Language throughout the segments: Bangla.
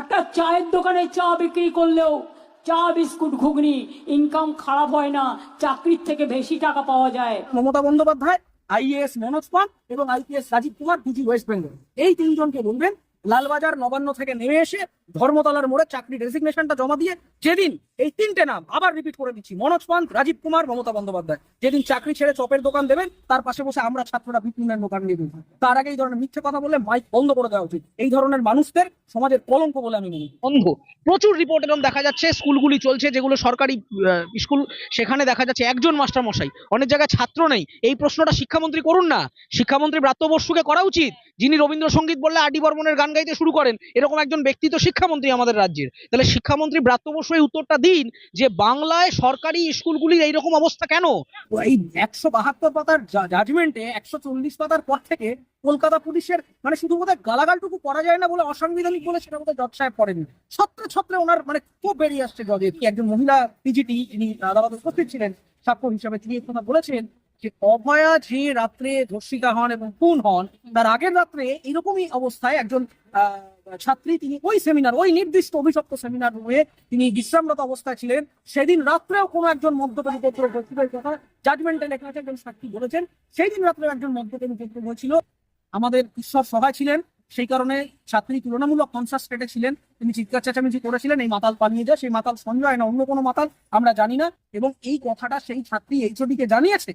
একটা চায়ের দোকানে চা বিক্রি করলেও চা, বিস্কুট, ঘুগনি ইনকাম খারাপ হয় না, চাকরির থেকে বেশি টাকা পাওয়া যায়। মমতা বন্দ্যোপাধ্যায় আইএস মনোজ পান এবং IPS Rajeev Kumar DG West Bengal এই তিনজনকে বলবেন, লালবাজার নবান্ন থেকে নেমে এসে ধর্মতলার মোড়ে চাকরি রেজিগনেশনটা জমা দিয়ে যেদিন এই তিনটে নাম আবার রিপিট করে দিচ্ছি, মনোজ পান্ত, রাজীব কুমার, মমতা বন্দ্যোপাধ্যায়। যেদিন চাকরি ছেড়ে চপের দোকান দেবেন, তার পাশে বসে আমরা ছাত্ররা বিপিনের দোকান দেবো তার আগে এই ধরনের মিথ্যে কথা বললে মাইক বন্ধ করে দেওয়া উচিত। এই ধরনের মানুষদের সমাজের কলঙ্ক বলে আমি মনে বন্ধ। প্রচুর রিপোর্ট এরকম দেখা যাচ্ছে স্কুলগুলি চলছে, যেগুলো সরকারি স্কুল, সেখানে দেখা যাচ্ছে একজন মাস্টার মশাই অনেক জায়গায় ছাত্র নেই। এই প্রশ্নটা শিক্ষামন্ত্রী করুন না। শিক্ষামন্ত্রী ব্রাত্য বসুকে করা উচিত, যিনি রবীন্দ্রসঙ্গীত বললে আডি বর্মনের গান গাইতে শুরু করেন। এরকম একজন ব্যক্তি তো শিক্ষামন্ত্রী আমাদের রাজ্যের। তাহলে শিক্ষামন্ত্রী ব্রাত্য বসু এই উত্তরটা দিন যে বাংলায় সরকারি স্কুলগুলির এইরকম অবস্থা কেন? এই একশো বাহাত্তর পাতার জাজমেন্টে একশো চল্লিশ পাতার পর থেকে কলকাতা পুলিশের মানে শুধু বোধহয় গালাগালটুকু করা যায় না বলে অসাংবিধানিক বলে সেটা বোধহয় জজ সাহেব করেনি ছত্রে ছত্রে ওনার মানে খুব বেরিয়ে আসছে জজের। একজন মহিলা, পিজিটি তিনি আদালতে উপস্থিত ছিলেন, সাক্ষ্য হিসাবে তিনি কথা বলেছেন যে অভয়া যে রাত্রে ধর্ষিতা হন এবং খুন হন, তার আগের রাত্রে এরকমই অবস্থায় একজন ছাত্রী তিনি ওই সেমিনার ওই নির্দিষ্ট অভিশপ্ত সেমিনার রুমে তিনি বিশ্রামরত অবস্থায় ছিলেন। সেদিন রাত্রেও কোনো একজন মদ্যপানী উপদ্রব হয়েছিল কথা জাজমেন্টে লেখা আছে, একজন সাক্ষী বলেছেন। সেই দিন রাত্রে একজন মদ্যপানী উপদ্রব হয়েছিল। আমাদের ঈশ্বর সভায় ছিলেন, সেই কারণে ছাত্রী তুলনামূলক কনসাস স্টেটে ছিলেন। তিনি চিৎকার চেঁচামেচি করেছিলেন, এই মাতাল পালিয়ে যায়, সেই মাতাল সঞ্জয় না, অন্য কোনো মাতাল, আমরা জানি না। এবং এই কথাটা সেই ছাত্রী এইচওডি কে জানিয়েছে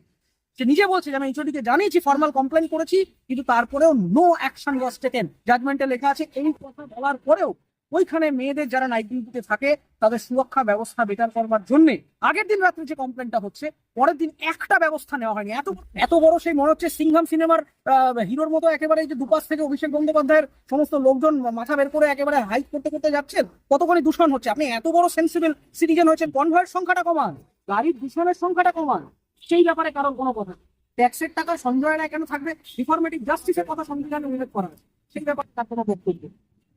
সে নিজে বলছে যে আমি এইচওডি কে জানিয়েছি ফর্মাল কমপ্লেন করেছি, কিন্তু তারপরেও নো অ্যাকশন ওয়াজ টেকেন জাজমেন্টে লেখা আছে, এই কথা বলার পরেও ওইখানে মেয়েদের যারা নাইট ডিউটিতে থাকে, তাদের সুরক্ষা ব্যবস্থা বেটার করবার জন্য আগের দিন রাত্রে যে কমপ্লেনটা হচ্ছে, পরের দিন একটা ব্যবস্থা নেওয়া হয়নি। এত এত বড় সেই মনে হচ্ছে সিংহাম সিনেমার হিরোর মতো একেবারে যে দুপাশ থেকে অভিষেক বন্দ্যোপাধ্যায়ের সমস্ত লোকজন মাথা বের করে একেবারে হাইক করতে করতে যাচ্ছেন, কতখানি দূষণ হচ্ছে? আপনি এত বড় সেন্সিবল সিটিজেন হয়েছেন কনভয়ের সংখ্যাটা কমান, গাড়ির দূষণের সংখ্যাটা কমান। সেই ব্যাপারে কারণ কোনো কথা ট্যাক্সের টাকা সঞ্জয় না কেন থাকবে? রিফর্মেটিভ জাস্টিসের কথা সংবিধানে উল্লেখ করা আছে সেই ব্যাপারে তার কোনো বক্তব্য।